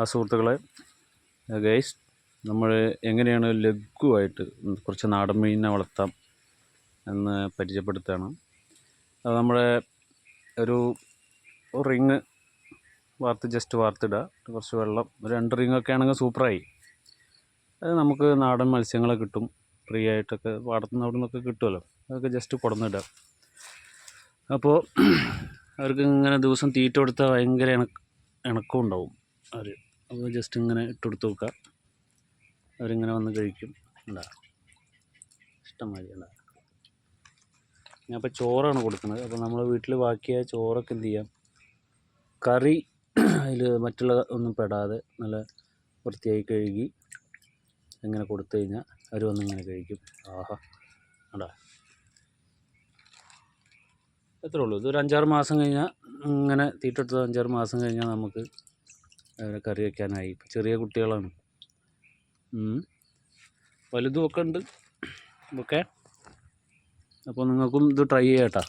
ആ സുഹൃത്തുക്കളെ ഗൈസ് നമ്മൾ എങ്ങനെയാണ് ലഘുവായിട്ട് കുറച്ച് നാടൻ മീനിനെ വളർത്താം എന്ന് പരിചയപ്പെടുത്തുകയാണ്. അത് നമ്മുടെ ഒരു റിങ് വാർത്ത് ജസ്റ്റ് വാർത്തിടുക. കുറച്ച് വെള്ളം ഒരു രണ്ട് റിങ്ങൊക്കെ ആണെങ്കിൽ സൂപ്പറായി. അത് നമുക്ക് നാടൻ മത്സ്യങ്ങളെ കിട്ടും. ഫ്രീ ആയിട്ടൊക്കെ പാടത്തുനിന്ന് അവിടെ നിന്നൊക്കെ കിട്ടുമല്ലോ. അതൊക്കെ ജസ്റ്റ് കൊടുന്നിടുക. അപ്പോൾ അവർക്ക് ഇങ്ങനെ ദിവസം തീറ്റ കൊടുത്താൽ ഭയങ്കര ഇണ ഇണക്കം ഉണ്ടാവും അവർ അപ്പോൾ ജസ്റ്റ് ഇങ്ങനെ ഇട്ട് കൊടുത്ത് നോക്കുക. അവരിങ്ങനെ വന്ന് കഴിക്കും. ഉണ്ടാ ഇഷ്ടംമാതിരി ഉണ്ടാ ഞാൻ അപ്പോൾ ചോറാണ് കൊടുക്കുന്നത്. അപ്പോൾ നമ്മൾ വീട്ടിൽ ബാക്കിയായ ചോറൊക്കെ എന്ത് ചെയ്യാം? കറി അതിൽ മറ്റുള്ള ഒന്നും പെടാതെ നല്ല വൃത്തിയായി കഴുകി ഇങ്ങനെ കൊടുത്തു കഴിഞ്ഞാൽ അവർ വന്ന് ഇങ്ങനെ കഴിക്കും. ആഹാ. ഉണ്ടാ എത്രേ ഉള്ളൂ. ഇതൊരു അഞ്ചാറ് മാസം കഴിഞ്ഞാൽ ഇങ്ങനെ തീറ്റ എടുത്തത് അഞ്ചാറ് മാസം കഴിഞ്ഞാൽ നമുക്ക് അതിനെ കറി വയ്ക്കാനായി ചെറിയ കുട്ടികളാണ്. ഉം. വലുതും ഒക്കെ ഉണ്ട്. ഓക്കെ. അപ്പോൾ നിങ്ങൾക്കും ഇത് ട്രൈ ചെയ്യാം കേട്ടോ.